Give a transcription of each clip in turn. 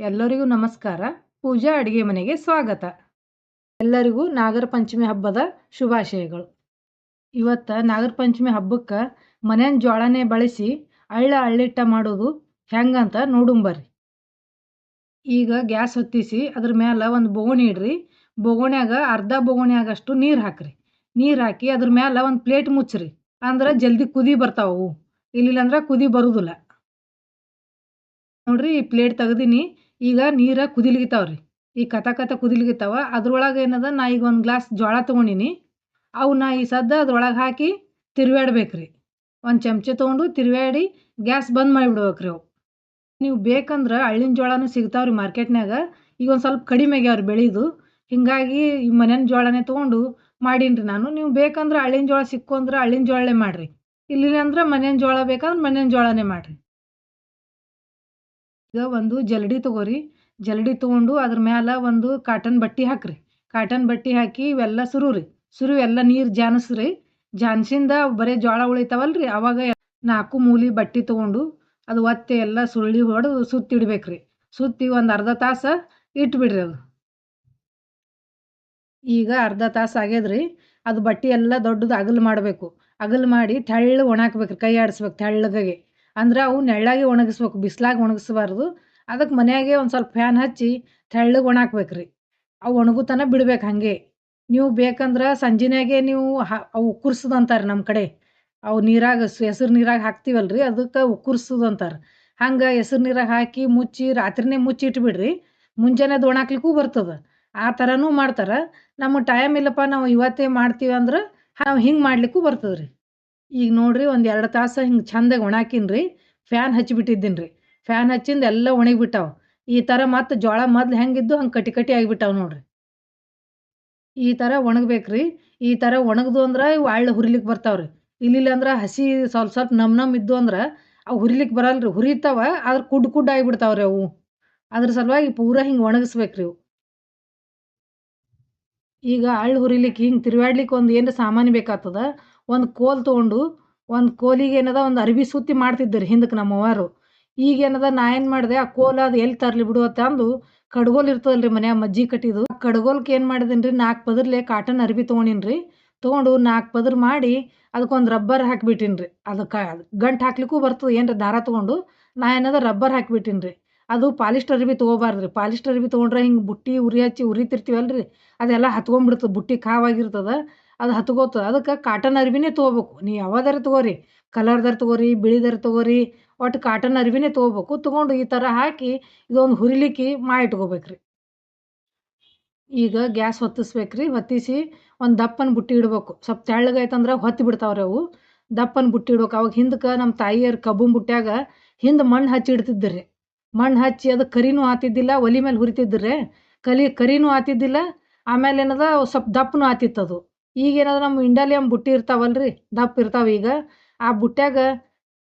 ಎಲ್ಲರಿಗೂ ನಮಸ್ಕಾರ. ಪೂಜಾ ಅಡುಗೆ ಮನೆಗೆ ಸ್ವಾಗತ. ಎಲ್ಲರಿಗೂ ನಾಗರ ಪಂಚಮಿ ಹಬ್ಬದ ಶುಭಾಶಯಗಳು. ಇವತ್ತು ನಾಗರ ಪಂಚಮಿ ಹಬ್ಬಕ್ಕೆ ಮನೆಯ ಜೋಳನೇ ಬಳಸಿ ಅಳ್ಳ ಅಳ್ಳಿಟ್ಟ ಮಾಡೋದು ಹೆಂಗಂತ ನೋಡುಂಬರ್ರಿ ಈಗ ಗ್ಯಾಸ್ ಹೊತ್ತಿಸಿ ಅದ್ರ ಮೇಲೆ ಒಂದು ಬೋಗಣಿ ಇಡ್ರಿ. ಬೊಗಣ್ಯಾಗ ಅರ್ಧ ಬೊಗಣ್ಯಾಗಷ್ಟು ನೀರು ಹಾಕ್ರಿ. ನೀರು ಹಾಕಿ ಅದ್ರ ಮೇಲೆ ಒಂದು ಪ್ಲೇಟ್ ಮುಚ್ಚ್ರಿ. ಅಂದ್ರೆ ಜಲ್ದಿ ಕುದಿ ಬರ್ತಾವ ಅವು. ಇಲ್ಲಿಲ್ಲ ಅಂದ್ರೆ ಕುದಿ ಬರುವುದಿಲ್ಲ ನೋಡ್ರಿ ಈ ಪ್ಲೇಟ್ ತೆಗ್ದೀನಿ. ಈಗ ನೀರು ಕುದಿಲಿಗಿತಾವ್ರಿ. ಈ ಕತ ಕತ ಕುದಿಲಿಗಿತಾವ ಅದ್ರೊಳಗೆ ಏನದ, ನಾ ಈಗ ಒಂದು ಗ್ಲಾಸ್ ಜೋಳ ತೊಗೊಂಡಿನಿ. ಅವನ್ನ ಈ ಸದ್ದ ಅದ್ರೊಳಗೆ ಹಾಕಿ ತಿರ್ವ್ಯಾಡ್ಬೇಕ್ರಿ. ಒಂದು ಚಮಚ ತೊಗೊಂಡು ತಿರ್ವ್ಯಾಡಿ ಗ್ಯಾಸ್ ಬಂದ್ ಮಾಡಿಬಿಡ್ಬೇಕ್ರಿ ಅವು. ನೀವು ಬೇಕಂದ್ರೆ ಹಳ್ಳಿನ ಜೋಳನೂ ಸಿಗ್ತಾವ್ರಿ ಮಾರ್ಕೆಟ್ನಾಗ ಈಗ ಒಂದು ಸ್ವಲ್ಪ ಕಡಿಮೆ ಆಗ್ಯಾವ್ರಿ ಬೆಳೆದು. ಹಿಂಗಾಗಿ ಈ ಮನೆಯ ಜೋಳನೇ ತೊಗೊಂಡು ಮಾಡೀನಿ ನಾನು. ನೀವು ಬೇಕಂದ್ರೆ ಹಳ್ಳಿನ ಜೋಳ ಸಿಕ್ಕು ಅಂದ್ರೆ ಹಳ್ಳಿನ ಜೋಳನೇ ಮಾಡಿರಿ. ಇಲ್ಲಿಲ್ಲ ಅಂದ್ರೆ ಮನೆಯ ಜೋಳ ಬೇಕಂದ್ರೆ ಮನೆಯ ಜೋಳನೇ ಮಾಡಿರಿ. ಈಗ ಒಂದು ಜಲ್ಡಿ ತೊಗೋರಿ. ಜಲ್ಡಿ ತೊಗೊಂಡು ಅದ್ರ ಮ್ಯಾಲ ಒಂದು ಕಾಟನ್ ಬಟ್ಟಿ ಹಾಕ್ರಿ. ಕಾಟನ್ ಬಟ್ಟಿ ಹಾಕಿ ಇವೆಲ್ಲ ಸುರುರಿ. ಸುರು ಎಲ್ಲ ನೀರು ಜಾನಿಸ್ರಿ. ಜಾನ್ಸಿಂದ ಬರೇ ಜೋಳ ಉಳಿತಾವಲ್ರಿ. ಅವಾಗ ನಾಲ್ಕು ಮೂಲಿ ಬಟ್ಟಿ ತೊಗೊಂಡು ಅದು ಒತ್ತೆ ಎಲ್ಲ ಸುರುಳಿ ಹೊಡೆದು ಸುತ್ತಿಡ್ಬೇಕ್ರಿ ಸುತ್ತಿ ಒಂದು ಅರ್ಧ ತಾಸು ಇಟ್ಬಿಡ್ರಿ ಅದು. ಈಗ ಅರ್ಧ ತಾಸು ಆಗ್ಯದ್ರಿ. ಅದು ಬಟ್ಟಿ ಎಲ್ಲ ದೊಡ್ಡದು ಅಗಲು ಮಾಡಬೇಕು. ಅಗಲು ಮಾಡಿ ತೆಳ್ಳಗೆ ಒಣಾಕ್ಬೇಕ್ರಿ. ಕೈ ಆಡಿಸ್ಬೇಕು ತೆಳ್ಳಗೆ ಅಂದ್ರೆ ಅವು ನೆಳ್ಳಾಗೆ ಒಣಗಿಸ್ಬೇಕು, ಬಿಸ್ಲಾಗ ಒಣಗಿಸ್ಬಾರ್ದು. ಅದಕ್ಕೆ ಮನೆಯಾಗೆ ಒಂದು ಸ್ವಲ್ಪ ಫ್ಯಾನ್ ಹಚ್ಚಿ ತೆಳ್ಳಗೆ ಒಣಾಕ್ಬೇಕು ಅವು ಒಣಗು ತನಕ ಬಿಡ್ಬೇಕು ಹಾಗೆ. ನೀವು ಬೇಕಂದ್ರೆ ಸಂಜೆನಾಗೆ ನೀವು ಹ, ಅವು ಉಕ್ಕುರ್ಸೋದು ಅಂತಾರೆ ನಮ್ಮ ಕಡೆ. ಅವು ನೀರಾಗ ಹೆಸ್ರು ನೀರಾಗ ರೀ ಅದಕ್ಕೆ ಉಕ್ಕುರ್ಸೋದು ಅಂತಾರೆ. ಹಂಗೆ ಹೆಸ್ರು ನೀರಾಗ ಹಾಕಿ ಮುಚ್ಚಿ ರಾತ್ರಿನೇ ಮುಚ್ಚಿ ಇಟ್ಬಿಡ್ರಿ. ಮುಂಜಾನೆ ಅದು ಒಣಾಕ್ಲಿಕ್ಕೂ ಬರ್ತದೆ. ಆ ಥರನೂ ಮಾಡ್ತಾರೆ. ನಮಗೆ ಟೈಮ್ ಇಲ್ಲಪ್ಪ ನಾವು ಇವತ್ತೇ ಮಾಡ್ತೀವಿ ಅಂದ್ರೆ ನಾವು ಹಿಂಗೆ ಮಾಡ್ಲಿಕ್ಕೂ ಬರ್ತದೆ ರೀ ಈಗ ನೋಡ್ರಿ ಒಂದು ಎರಡು ತಾಸು ಹಿಂಗೆ ಚಂದಾಗಿ ಒಣಾಕಿನ್ರಿ. ಫ್ಯಾನ್ ಹಚ್ಚಿಬಿಟ್ಟಿದ್ದೀನಿ ರೀ ಫ್ಯಾನ್ ಹಚ್ಚಿಂದ ಎಲ್ಲ ಒಣಗಿಬಿಟ್ಟಾವ. ಈ ಥರ ಮತ್ತು ಜೋಳ ಮೊದ್ಲು ಹೆಂಗಿದ್ದು ಹಂಗೆ ಕಟಿ ಕಟಿ ಆಗಿಬಿಟ್ಟಾವ ನೋಡ್ರಿ. ಈ ಥರ ಒಣಗ್ಬೇಕ್ರಿ. ಈ ಥರ ಒಣಗ್ದು ಅಂದ್ರೆ ಇವು ಅಳ್ಳು ಹುರಿಲಿಕ್ಕೆ ಬರ್ತಾವ್ರಿ. ಇಲ್ಲಿಲ್ಲ ಅಂದ್ರೆ ಹಸಿ ಸ್ವಲ್ಪ ಸ್ವಲ್ಪ ನಮ್ ನಮ್ ಇದ್ದು ಅಂದ್ರೆ ಅವು ಹುರಿಲಿಕ್ಕೆ ಬರಲ್ರಿ. ಹುರಿತಾವ, ಆದ್ರೆ ಕುಡ್ ಕುಡ್ ಆಗಿಬಿಡ್ತಾವ್ರಿ ಅವು. ಅದ್ರ ಸಲುವಾಗಿ ಪೂರ ಹಿಂಗೆ ಒಣಗಿಸ್ಬೇಕು ರೀ ಇವು. ಈಗ ಅಳ್ಳು ಹುರಿಲಿಕ್ಕೆ ಹಿಂಗೆ ತಿರುವಾಡ್ಲಿಕ್ಕೆ ಒಂದು ಏನು ಸಾಮಾನು ಬೇಕಾಗ್ತದ. ಒಂದು ಕೋಲ್ ತೊಗೊಂಡು ಒಂದು ಕೋಲಿಗೆ ಏನದ ಒಂದು ಅರ್ವಿ ಸುತ್ತಿ ಮಾಡ್ತಿದ್ದರು ಹಿಂದಕ್ಕೆ ನಮ್ಮ ಅವ್ವಾರು ಈಗ ಏನದ ನಾ ಏನು ಮಾಡಿದೆ, ಆ ಕೋಲ ಅದು ಎಲ್ಲಿ ತರಲಿ ಬಿಡು ಅಂತ ಅಂದು ಕಡ್ಗೋಲ್ ಇರ್ತದಲ್ಲ ರೀ ಮನ್ಯಾಗ ಮಜ್ಜಿ ಕಟ್ಟಿದ್ದು ಕಡ್ಗೋಲ್ಕೆ ಏನು ಮಾಡಿದೀನಿ ರೀ ನಾಲ್ಕು ಪದರ್ಲೆ ಕಾಟನ್ ಅರ್ಬಿ ತೊಗೊಂಡಿನಿ ರೀ ತೊಗೊಂಡು ನಾಲ್ಕು ಪದರ್ ಮಾಡಿ ಅದಕ್ಕೊಂದು ರಬ್ಬರ್ ಹಾಕಿಬಿಟ್ಟಿನಿ ರೀ ಅದಕ್ಕೆ ಗಂಟು ಹಾಕ್ಲಿಕ್ಕೂ ಬರ್ತದೆ, ಏನರ ದಾರ ತೊಗೊಂಡು ನಾ ಏನದ ರಬ್ಬರ್ ಹಾಕಿಬಿಟ್ಟಿನಿ ರೀ ಅದು ಪಾಲಿಸ್ಟರ್ ಅರ್ಬಿ ತೊಗೋಬಾರ್ದು ರೀ ಪಾಲಿಸ್ಟರ್ ಅರ್ಬಿ ತೊಗೊಂಡ್ರೆ ಹಿಂಗೆ ಬುಟ್ಟಿ ಉರಿ ಹಚ್ಚಿ ಉರಿತಿರ್ತೀವಲ್ಲ ರೀ ಅದೆಲ್ಲ ಹತ್ಕೊಂಡ್ಬಿಡ್ತದೆ, ಬುಟ್ಟಿ ಕಾವಾಗಿರ್ತದೆ ಅದು ಹತ್ಕೋತದ ಅದಕ್ಕೆ ಕಾಟನ್ ಅರ್ವಿನೇ ತೊಗೋಬೇಕು. ನೀ ಯಾವದರ ತೊಗೋರಿ ಕಲರ್ದಾರ ತೊಗೋರಿ ಬಿಳಿದಾರ ತೊಗೋರಿ, ಒಟ್ಟು ಕಾಟನ್ ಅರ್ವಿನೇ ತೊಗೋಬೇಕು. ತೊಗೊಂಡು ಈ ಥರ ಹಾಕಿ ಇದೊಂದು ಹುರಿಲಿಕ್ಕೆ ಮಾಡಿ ಇಟ್ಕೋಬೇಕ್ರಿ. ಈಗ ಗ್ಯಾಸ್ ಹೊತ್ತಿಸ್ಬೇಕ್ರಿ ಹೊತ್ತಿಸಿ ಒಂದು ದಪ್ಪನ ಬುಟ್ಟಿ ಇಡ್ಬೇಕು. ಸ್ವಲ್ಪ ತೆಳ್ಳಗಾಯ್ತಂದ್ರೆ ಹೊತ್ತಿ ಬಿಡ್ತಾವ್ರಿ ಅವು. ದಪ್ಪನ ಬುಟ್ಟಿ ಇಡ್ಬೇಕು. ಅವಾಗ ಹಿಂದಕ್ಕೆ ನಮ್ಮ ತಾಯಿಯರು ಕಬ್ಬನ್ ಬುಟ್ಟ್ಯಾಗ ಹಿಂದೆ ಮಣ್ಣು ಹಚ್ಚಿ ಇಡ್ತಿದ್ರು ಮಣ್ಣು ಹಚ್ಚಿ ಅದು ಕರಿನೂ ಆತಿದ್ದಿಲ್ಲ, ಒಲಿ ಮೇಲೆ ಹುರಿತಿದ್ದರೆ. ಕಲಿ ಕರಿನೂ ಆತಿದ್ದಿಲ್ಲ, ಆಮೇಲೆ ಏನದ ಸ್ವಲ್ಪ ದಪ್ಪನೂ ಆತಿತ್ತು ಈಗ ಏನಾದ್ರು ನಮ್ಮ ಇಂಡಾಲಿಯಮ್ ಬುಟ್ಟಿ ಇರ್ತಾವಲ್ರಿ, ದಪ್ಪ ಇರ್ತಾವ ಈಗ, ಆ ಬುಟ್ಟ್ಯಾಗ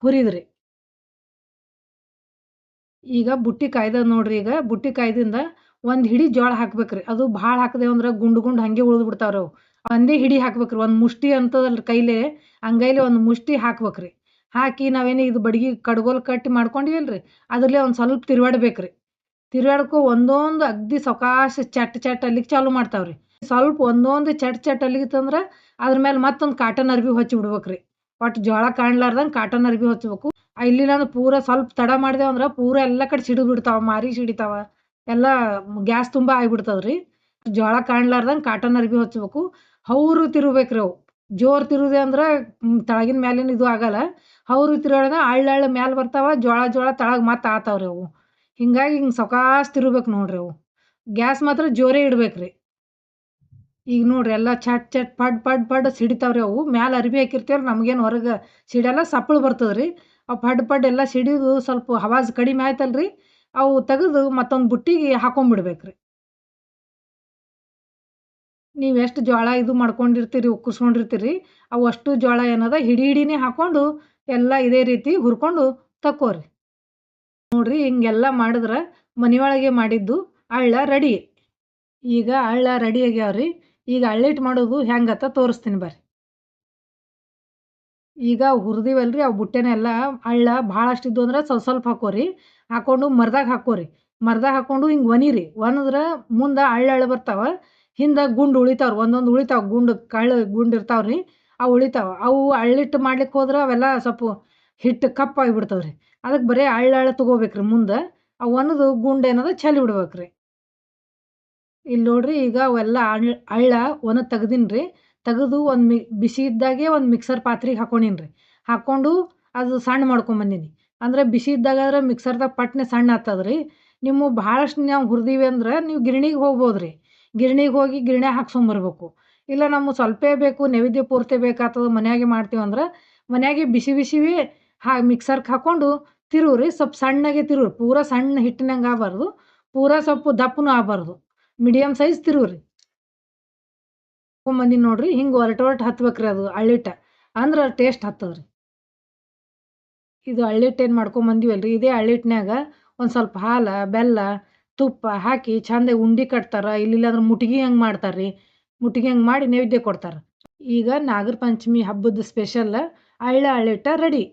ಹುರಿದ್ರಿ. ಈಗ ಬುಟ್ಟಿ ಕಾಯ್ದ ನೋಡ್ರಿ ಈಗ, ಬುಟ್ಟಿ ಕಾಯ್ದಿಂದ ಒಂದು ಹಿಡಿ ಜೋಳ ಹಾಕ್ಬೇಕ್ರಿ. ಅದು ಭಾಳ ಹಾಕಿದೆವು ಅಂದ್ರೆ ಗುಂಡು ಗುಂಡು ಹಾಗೆ ಉಳ್ದು ಬಿಡ್ತಾವ್ರಿ ಅವು. ಒಂದೇ ಹಿಡಿ ಹಾಕ್ಬೇಕ್ರಿ, ಒಂದು ಮುಷ್ಟಿ ಅಂತದಲ್ರಿ ಕೈಲೇ ಅಂಗೈಲಿ ಒಂದು ಮುಷ್ಟಿ ಹಾಕ್ಬೇಕ್ರಿ. ಹಾಕಿ ನಾವೇನು ಇದು ಬಡ್ಗಿ ಕಡ್ಗೋಲ್ ಕಟ್ಟಿ ಮಾಡ್ಕೊಂಡಿವಲ್ರಿ, ಅದ್ರಲ್ಲಿ ಒಂದು ಸ್ವಲ್ಪ ತಿರ್ವಾಡ್ಬೇಕ್ರಿ. ತಿರ್ವಾಡ್ಕೊ ಒಂದೊಂದು ಅಗ್ದಿ ಸವಕಾಶ ಚಟ್ ಚಟ್ ಅಲ್ಲಿಗೆ ಚಾಲು ಮಾಡ್ತಾವ್ರಿ. ಸ್ವಲ್ಪ ಒಂದೊಂದು ಚಟ್ ಚಟ್ ಅಲ್ಲಿಗಿತ್ತಂದ್ರೆ ಅದ್ರ ಮೇಲೆ ಮತ್ತೊಂದು ಕಾಟನ್ ಅರ್ಬಿ ಹಚ್ಚಿ ಬಿಡ್ಬೇಕ್ರಿ. ಒಟ್ಟು ಜೋಳ ಕಾಣ್ಲಾರ್ದಂಗೆ ಕಾಟನ್ ಅರ್ಬಿ ಹಚ್ಬೇಕು ಇಲ್ಲಿ ಅಂದ್ರೆ ಪೂರ ಸ್ವಲ್ಪ ತಡ ಮಾಡಿದೆವು ಅಂದ್ರೆ ಪೂರ ಎಲ್ಲ ಕಡೆ ಸಿಡಿದು ಬಿಡ್ತಾವ, ಮಾರಿ ಸಿಡಿತಾವ. ಎಲ್ಲ ಗ್ಯಾಸ್ ತುಂಬ ಆಗಿಬಿಡ್ತದೆ ರೀ ಜೋಳ ಕಾಣ್ಲಾರ್ದಂಗೆ ಕಾಟನ್ ಅರ್ಬಿ ಹಚ್ಬೇಕು ಹೌರು ತಿರುಬೇಕ್ರಿ ಅವು. ಜೋರ್ ತಿರುದೆ ಅಂದ್ರೆ ತಳಗಿನ ಮ್ಯಾಲಿನ ಇದು ಆಗಲ್ಲ. ಹೌರು ಹಳ್ಳ ಅಳ್ಳ ಮ್ಯಾಲೆ ಬರ್ತಾವ, ಜೋಳ ಜೋಳ ತಳಗೆ ಮತ್ತೆ ಆತಾವ್ರಿ ಅವು. ಹಿಂಗಾಗಿ ಹಿಂಗೆ ಸವಕಾಶ ತಿರುಬೇಕು ನೋಡ್ರಿ ಅವು. ಗ್ಯಾಸ್ ಮಾತ್ರ ಜೋರೇ ಇಡ್ಬೇಕ್ರಿ. ಈಗ ನೋಡ್ರಿ ಎಲ್ಲ ಚಟ್ ಚಟ್ ಪಡ್ ಪಡ್ ಪಡ್ ಸಿಡಿತಾವ್ರಿ ಅವು. ಮ್ಯಾಲೆ ಅರ್ಬಿ ಹಾಕಿರ್ತೀವಲ್ಲ ನಮಗೇನು ಹೊರಗೆ ಸಿಡಲ್ಲ ಸಪ್ಪಳು ಬರ್ತದೆ ರೀ ಅವು ಪಡ್ ಪಡ್ ಎಲ್ಲ ಸಿಡಿದು ಸ್ವಲ್ಪ ಹವಾಜ್ ಕಡಿಮೆ ಆಯ್ತಲ್ಲ ರೀ ಅವು ತೆಗೆದು ಮತ್ತೊಂದು ಬುಟ್ಟಿಗೆ ಹಾಕೊಂಡ್ಬಿಡ್ಬೇಕ್ರಿ ನೀವು ಎಷ್ಟು ಜೋಳ ಇದು ಮಾಡ್ಕೊಂಡಿರ್ತೀರಿ, ಉಕ್ಕುಸ್ಕೊಂಡಿರ್ತೀರಿ, ಅವು ಅಷ್ಟು ಜೋಳ ಏನದ ಹಿಡಿ ಹಿಡಿನೇ ಹಾಕ್ಕೊಂಡು ಎಲ್ಲ ಇದೇ ರೀತಿ ಹುರ್ಕೊಂಡು ತಕ್ಕೋರಿ. ನೋಡ್ರಿ ಹಿಂಗೆಲ್ಲ ಮಾಡಿದ್ರೆ ಮನೆಯೊಳಗೆ ಮಾಡಿದ್ದು ಅಳ್ಳ ರೆಡಿ. ಈಗ ಅಳ್ಳ ರೆಡಿ ಆಗ್ಯಾವ್ರಿ. ಈಗ ಅಳ್ಳಿಟ್ಟು ಮಾಡೋದು ಹೆಂಗತ್ತ ತೋರಿಸ್ತೀನಿ ಬರ್ರಿ. ಈಗ ಹುರಿದಿವಲ್ರಿ ಅವು ಬುಟ್ಟೆನೆಲ್ಲ ಹಳ್ಳ ಭಾಳಷ್ಟು ಇದ್ದು ಅಂದ್ರೆ ಸ್ವಲ್ಪ ಸ್ವಲ್ಪ ಹಾಕೋರಿ. ಹಾಕ್ಕೊಂಡು ಮರ್ದಾಗ ಹಾಕೋರಿ. ಮರ್ದಾಗ ಹಾಕ್ಕೊಂಡು ಹಿಂಗೆ ಒನಿರಿ ಒನದ್ರೆ ಮುಂದೆ ಹಳ್ಳ ಬರ್ತಾವ. ಹಿಂದೆ ಗುಂಡು ಉಳಿತಾವ್ರಿ. ಒಂದೊಂದು ಉಳಿತಾವ. ಗುಂಡು ಕಳ್ಳ ಗುಂಡು ಇರ್ತಾವ್ರಿ. ಅವು ಉಳಿತಾವ. ಅವು ಅಳ್ಳಿಟ್ಟು ಮಾಡ್ಲಿಕ್ಕೆ ಹೋದ್ರೆ ಅವೆಲ್ಲ ಸ್ವಲ್ಪ ಹಿಟ್ಟು ಕಪ್ಪಾಗಿ ಬಿಡ್ತಾವ್ರಿ. ಅದಕ್ಕೆ ಬರೀ ಹಳ್ಳ ಹಳ್ಳ ತೊಗೋಬೇಕ್ರಿ ಮುಂದೆ. ಆ ಒಣದು ಗುಂಡು ಏನದ ಚೆಲ್ಲಿ ಬಿಡ್ಬೇಕ್ರಿ. ಇಲ್ಲಿ ನೋಡ್ರಿ ಈಗ ಅವೆಲ್ಲ ಅಳ್ಳ ಒಣ ತೆಗ್ದೀನಿ ರೀ ತೆಗೆದು ಒಂದು ಮಿ, ಬಿಸಿ ಇದ್ದಾಗೆ ಒಂದು ಮಿಕ್ಸರ್ ಪಾತ್ರೆಗೆ ಹಾಕ್ಕೊಂಡೀನಿ ರೀ ಹಾಕ್ಕೊಂಡು ಅದು ಸಣ್ಣ ಮಾಡ್ಕೊಂಬಂದೀನಿ ಅಂದರೆ ಬಿಸಿ ಇದ್ದಾಗಾದ್ರೆ ಮಿಕ್ಸರ್ದಾಗ ಪಟ್ನೆ ಸಣ್ಣ ಆಗ್ತದ ರೀ ನಿಮ್ಮ ಭಾಳಷ್ಟು ನಾವು ಹುರಿದೀವಿ ಅಂದ್ರೆ ನೀವು ಗಿರಣಿಗೆ ಹೋಗ್ಬೋದು ರೀ ಗಿರಣಿಗೆ ಹೋಗಿ ಗಿರಣ್ಯಾಗ ಹಾಕ್ಸ್ಕೊಂಬರ್ಬೇಕು ಇಲ್ಲ ನಮ್ಗೆ ಸ್ವಲ್ಪೇ ಬೇಕು, ನೈವೇದ್ಯ ಪೂರ್ತಿ ಬೇಕಾಗ್ತದೆ ಮನೆಯಾಗೆ ಮಾಡ್ತೀವಿ ಅಂದ್ರೆ ಮನ್ಯಾಗೆ ಬಿಸಿ ಬಿಸಿವೇ ಹಾ ಮಿಕ್ಸರ್ಗೆ ಹಾಕ್ಕೊಂಡು ತಿರುವ್ರಿ. ಸ್ವಲ್ಪ ಸಣ್ಣಗೆ ತಿರುವ್ರಿ. ಪೂರ ಸಣ್ಣ ಹಿಟ್ಟಿನಂಗೆ ಆಗಬಾರ್ದು. ಪೂರ ಸ್ವಲ್ಪ ದಪ್ಪನೂ ಆಗಬಾರ್ದು. ಮೀಡಿಯಮ್ ಸೈಜ್ ರೀ ಮಂದಿ ನೋಡ್ರಿ, ಹಿಂಗೆ ಒರಟು ಒರಟು ಹತ್ಬೇಕ್ರಿ ಅದು ಅಳ್ಳಿಟ್ಟ ಅಂದ್ರೆ ಟೇಸ್ಟ್ ಹತ್ತದ್ರಿ. ಇದು ಅಳ್ಳಿಟ್ಟು ಏನು ಮಾಡ್ಕೊಂಬಂದಿವಲ್ರಿ, ಇದೇ ಅಳ್ಳಿಟ್ನ್ಯಾಗ ಒಂದು ಸ್ವಲ್ಪ ಹಾಲು, ಬೆಲ್ಲ, ತುಪ್ಪ ಹಾಕಿ ಚಂದ ಉಂಡೆ ಕಟ್ತಾರೆ, ಇಲ್ಲಿಲ್ಲಾಂದ್ರೆ ಮುಟ್ಗಿ ಹಂಗೆ ಮಾಡ್ತಾರೆ ರೀ ಮುಟ್ಗಿ ಹಂಗೆ ಮಾಡಿ ನೈವೇದ್ಯ ಕೊಡ್ತಾರೆ. ಈಗ ನಾಗರ ಪಂಚಮಿ ಹಬ್ಬದ ಸ್ಪೆಷಲ್ ಅಳ್ಳ ಅಳ್ಳಿಟ್ಟ ರೆಡಿ